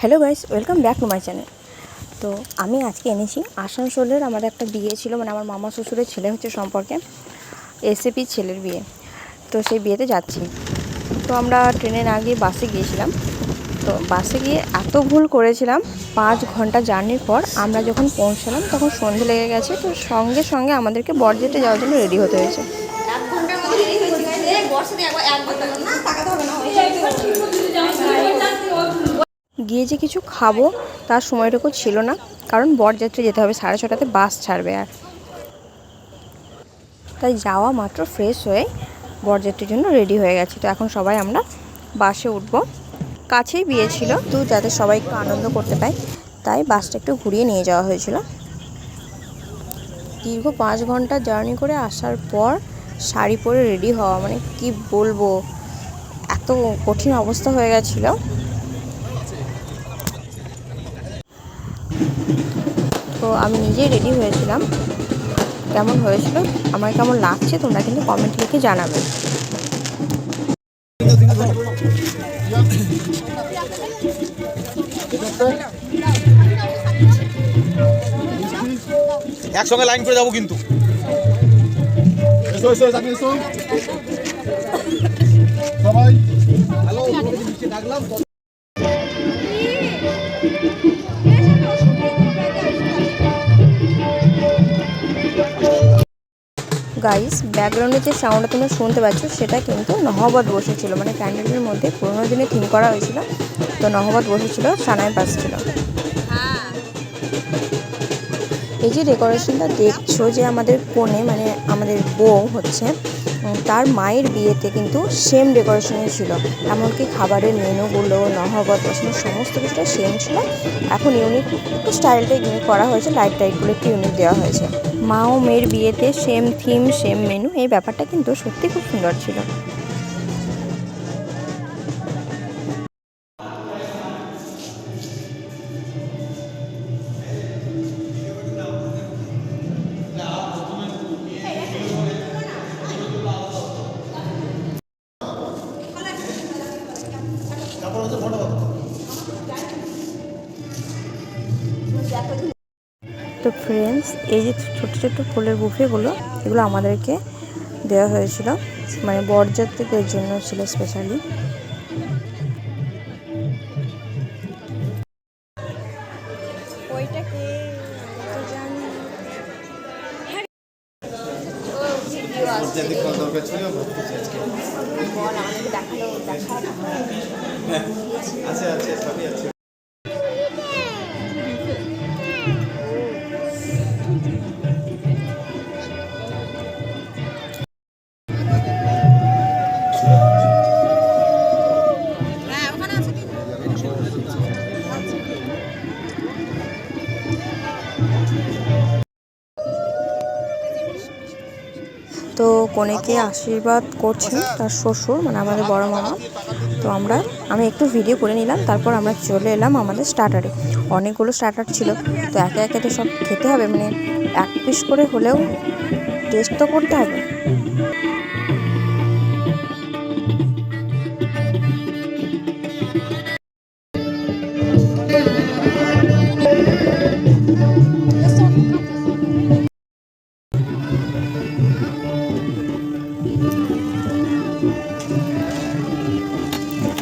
Hello guys welcome back to my channel তো আমি আজকে এনেছি আসানসোলের আমার একটা বিয়ে ছিল মানে আমার মামা শ্বশুরের ছেলে হচ্ছে সম্পর্কে এসএপি ছেলের বিয়ে। তো সেই বিয়েতে যাচ্ছি। তো আমরা ট্রেনে না গিয়ে বাসে গিয়েছিলাম। তো বাসে গিয়ে এত ভুল করেছিলাম, পাঁচ ঘণ্টা জার্নির পর আমরা যখন পৌঁছালাম, তখন সন্ধে লেগে গেছে, তো সঙ্গে সঙ্গে আমাদেরকে বরজেটে যাওয়ার জন্য রেডি হতে হয়েছে এই বর্ষা দিয়ে একবার এক ঘণ্টা না তাকাতে হবে না গিয়ে যে কিছু খাব, তার সময়টুকু ছিল না। কারণ বরযাত্রী যেতে হবে, সাড়ে ছটাতে বাস ছাড়বে আর। তাই যাওয়া মাত্র ফ্রেশ হয়ে বরযাত্রীর জন্য রেডি হয়ে গেছে। তো এখন সবাই আমরা বাসে উঠব। কাছেই বিয়ে ছিল, তো যাতে সবাই একটু আনন্দ করতে পায়। তাই বাসটা একটু ঘুরিয়ে নিয়ে যাওয়া হয়েছিল। দীর্ঘ পাঁচ ঘণ্টা জার্নি করে আসার পর শাড়ি পরে রেডি হওয়া মানে কি বলব? এত কঠিন অবস্থা হয়ে গেছিল। তো আমি নিজেই রেডি হয়েছিলাম। কেমন হয়েছিল? আমার কেমন লাগছে তোমরা কিন্তু কমেন্ট লিখে জানাবে। একসঙ্গে লাইন করে যাব কিন্তু। সবাই। হ্যালো ডাকলাম। গাইস ব্যাকগ্রাউন্ডে যে সাউন্ডটা তোমরা শুনতে পাচ্ছ, সেটা কিন্তু নহবত বসেছিল। মানে প্যান্ডেলের মধ্যে পুরোনো দিনে থিম করা হয়েছিল। তো নহবত বসেছিল সানায় বাজছিল। এই যে ডেকোরেশনটা দেখছ যে আমাদের কোণে মানে আমাদের বউ হচ্ছে তার মায়ের বিয়েতে কিন্তু সেম ডেকোরেশনই ছিল। এমনকি খাবারের মেনুগুলো নহবত বসানো, সমস্ত কিছুটা সেম ছিল। এখন ইউনিক একটু স্টাইলটা ইউনিক করা হয়েছে লাইট টাইটগুলো একটু ইউনিক দেওয়া হয়েছে। মা ও মেয়ের বিয়েতে সেম থিম, সেম মেনু, এই ব্যাপারটা কিন্তু সত্যি খুব সুন্দর ছিল। তো ফ্রেন্ডস এই যে ছোট ছোট ফুলের বুফেগুলো এগুলো আমাদেরকে দেওয়া হয়েছিল। মানে বরযাত্রীদের জন্য ছিল স্পেশালি আছে আছে সবই আছে। কনেকে আশীর্বাদ করছেন তার শ্বশুর মানে আমাদের বড় মামা। তো আমরা, আমি একটু ভিডিও করে নিলাম, তারপর আমরা চলে এলাম আমাদের স্টার্টারে অনেকগুলো স্টার্টার ছিল, তো একে একে তো সব খেতে হবে মানে এক পিস করে হলেও টেস্ট তো করতে হবে।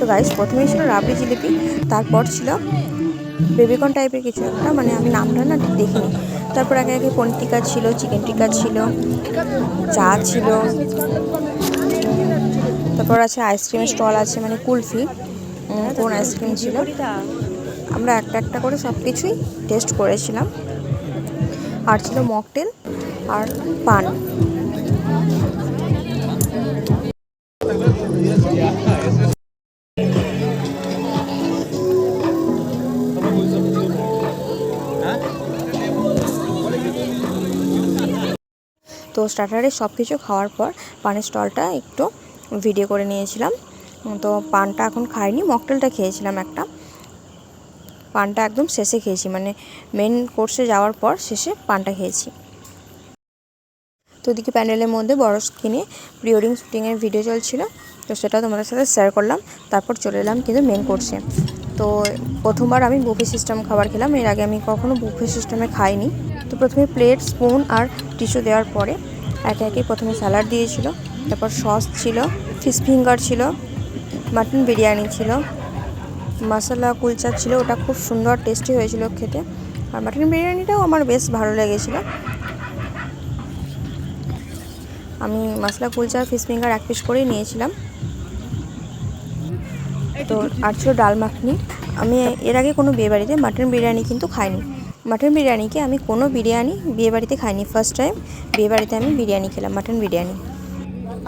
তো গাইস প্রথমেই ছিল রাবড়ি জিলিপি, তারপর ছিল বেবিকর্ন টাইপের কিছু একটা মানে আমি নামটা না ঠিক দেখিনি। তারপর আগে আগে পনির টিকা ছিল চিকেন টিকা ছিল, চা ছিল। তারপর আছে আইসক্রিমের স্টল আছে মানে কুলফি কোন আইসক্রিম ছিল। আমরা একটা একটা করে সব কিছুই টেস্ট করেছিলাম। আর ছিল মকটেল আর পান। তো স্টার্টারে সব কিছু খাওয়ার পর পানের স্টলটা একটু ভিডিও করে নিয়েছিলাম। তো পানটা এখন খাইনি মকটেলটা খেয়েছিলাম একটা। পানটা একদম শেষে খেয়েছি মানে মেন কোর্সে যাওয়ার পর শেষে পানটা খেয়েছি। তো ওদিকে প্যান্ডেলের মধ্যে বড় স্ক্রিনে প্রি ওয়েডিং শুটিংয়ের ভিডিও চলছিল, তো সেটা তোমাদের সাথে শেয়ার করলাম, তারপর চলে এলাম কিন্তু মেন কোর্সে তো প্রথমবার আমি বুফে সিস্টেম খাবার খেলাম। এর আগে আমি কখনো বুফে সিস্টেমে খাইনি। তো প্রথমে প্লেট স্পুন আর টিস্যু দেওয়ার পরে একে একে প্রথমে স্যালাড দিয়েছিল। তারপর সস ছিল ফিশ ফিঙ্গার ছিল মাটন বিরিয়ানি ছিল মশলা কুলচা ছিল। ওটা খুব সুন্দর টেস্টি হয়েছিল খেতে। আর মাটন বিরিয়ানিটাও আমার বেশ ভালো লেগেছিলো। আমি মশলা কুলচা ফিশ ফিঙ্গার এক পিস করেই নিয়েছিলাম। তো আর ছিল ডাল মাখনি। আমি এর আগে কোনো বিয়েবাড়িতে মাটন বিরিয়ানি কিন্তু খাইনি। মাটন বিরিয়ানিকে আমি কোনো বিরিয়ানি বিয়েবাড়িতে খাইনি। ফার্স্ট টাইম বিয়েবাড়িতে আমি বিরিয়ানি খেলাম মাটন বিরিয়ানি।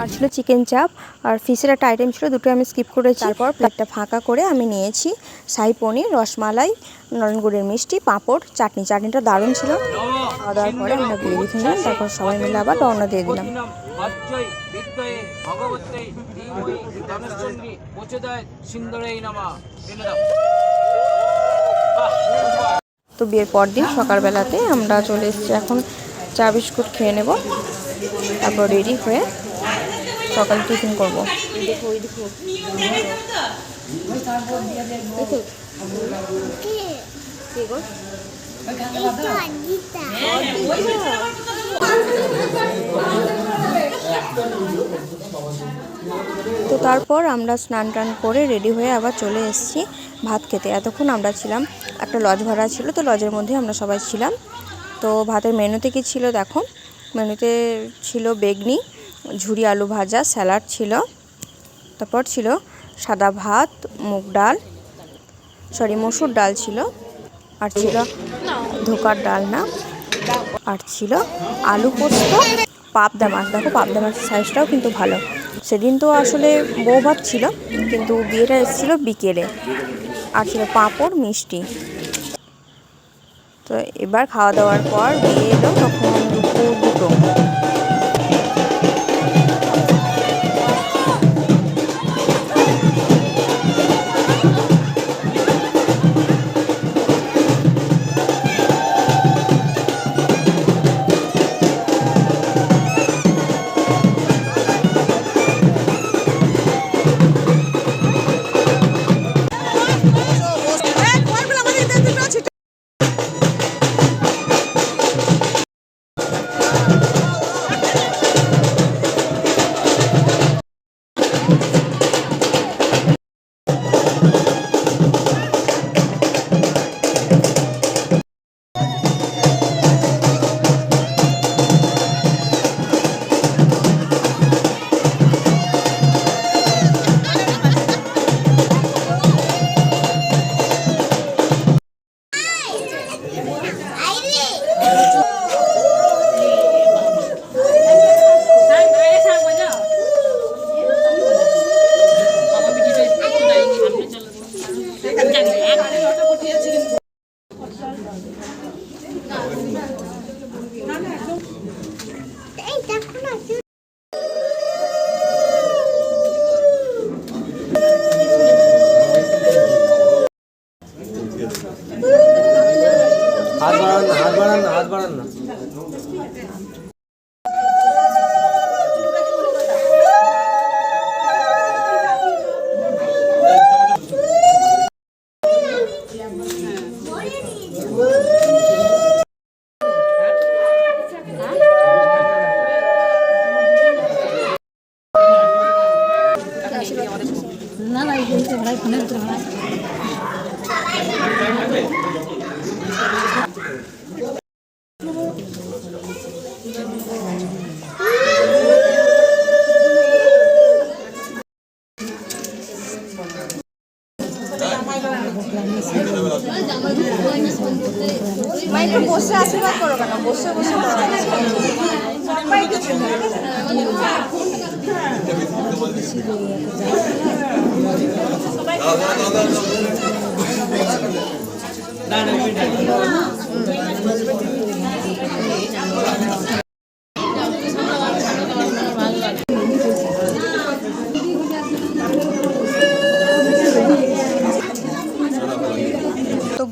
আর ছিল চিকেন চাপ আর ফিশের একটা আইটেম ছিল দুটো আমি স্কিপ করেছি। তারপর প্লেটটা ফাঁকা করে আমি নিয়েছি শাহি পনির রসমালাই নরনগুড়ের মিষ্টি পাঁপড় চাটনি। চাটনিটা দারুণ ছিল। খাওয়া দাওয়ার পরে আমরা বিরিয়ানি তারপর সবাই মিলে আবার রওনা দিয়ে দিলাম। ভগবতে ধীমহি ধনুষ্চন্ডী প্রচোদয় সিন্দুরেই নমঃ। দাও। তো বিয়ের পর দিন সকালবেলাতে আমরা চলে এসেছি এখন চা বিস্কুট খেয়ে নেব। তারপর রেডি হয়ে সকাল টিফিন করব। তো তারপর আমরা স্নান টান করে রেডি হয়ে আবার চলে এসেছি ভাত খেতে। এতক্ষণ আমরা ছিলাম, একটা লজ ভাড়া ছিল, তো লজের মধ্যে আমরা সবাই ছিলাম। তো ভাতের মেনুতে কি ছিল দেখো? মেনুতে ছিল বেগনি, ঝুরি আলু ভাজা, স্যালাড ছিল, তারপর ছিল সাদা ভাত, মুগ ডাল, সরি, মসুর ডাল ছিল, আর ছিল ধোকার ডাল না, আর ছিল আলু পোস্ত। পাবদা মাছ। দেখো পাবদা মাছের সাইজটাও কিন্তু ভালো। সেদিন তো আসলে বউ ভাত ছিল, কিন্তু বিয়েটা এসেছিল বিকেলে। আর ছিল পাঁপড় মিষ্টি। তো এবার খাওয়া দাওয়ার পর বিয়ে এলো তখন দুপুর দুটো।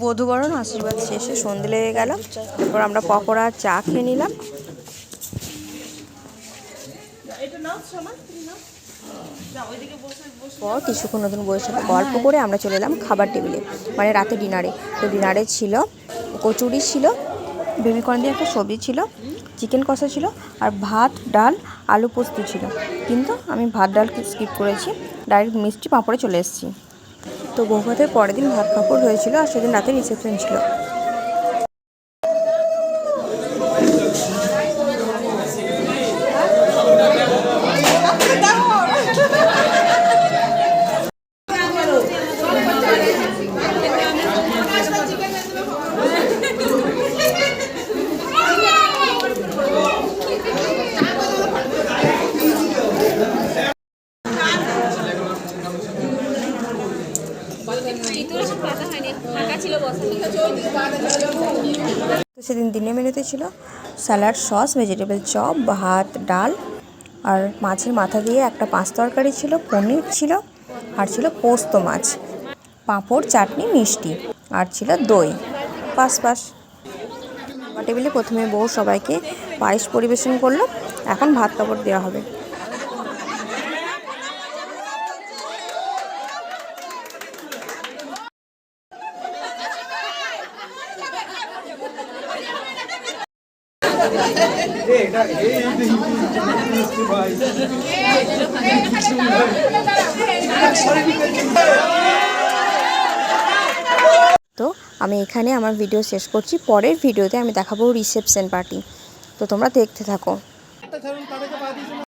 বধুবরণ আশীর্বাদ শেষে সন্ধে লেগে গেল। তারপর আমরা পকোড়া চা খেয়ে নিলাম। পর কিছুক্ষণ নতুন বইয়ের সাথে গল্প করে আমরা চলে এলাম খাবার টেবিলে মানে রাতে ডিনারে। তো ডিনারে ছিল কচুরি ছিল বেবিকর্ন দিয়ে একটা সবজি ছিল চিকেন কষা ছিল আর ভাত ডাল আলু পোস্ত ছিল। কিন্তু আমি ভাত ডাল স্কিপ করেছি ডাইরেক্ট মিষ্টি পাঁপড়ে চলে এসেছি। তো বৌভাতের পরের দিন ভাত পাঁপড় হয়েছিল আর সেদিন রাতে রিসেপশন ছিল তো সেদিন দিনের মেনুতে ছিল। স্যালাড, সস, ভেজিটেবল চপ, ভাত, ডাল আর মাছের মাথা দিয়ে একটা পাঁচ তরকারি ছিল, পনির ছিল আর ছিল পোস্ত মাছ, পাঁপড়, চাটনি, মিষ্টি আর ছিল দই। পাস খাবার টেবিলে প্রথমে বউ সবাইকে পায়েস পরিবেশন করল। এখন ভাত কাপড় দেওয়া হবে। তো আমি এখানে আমার ভিডিও শেষ করছি। পরের ভিডিওতে আমি দেখাবো রিসেপশন পার্টি তো তোমরা দেখতে থাকো।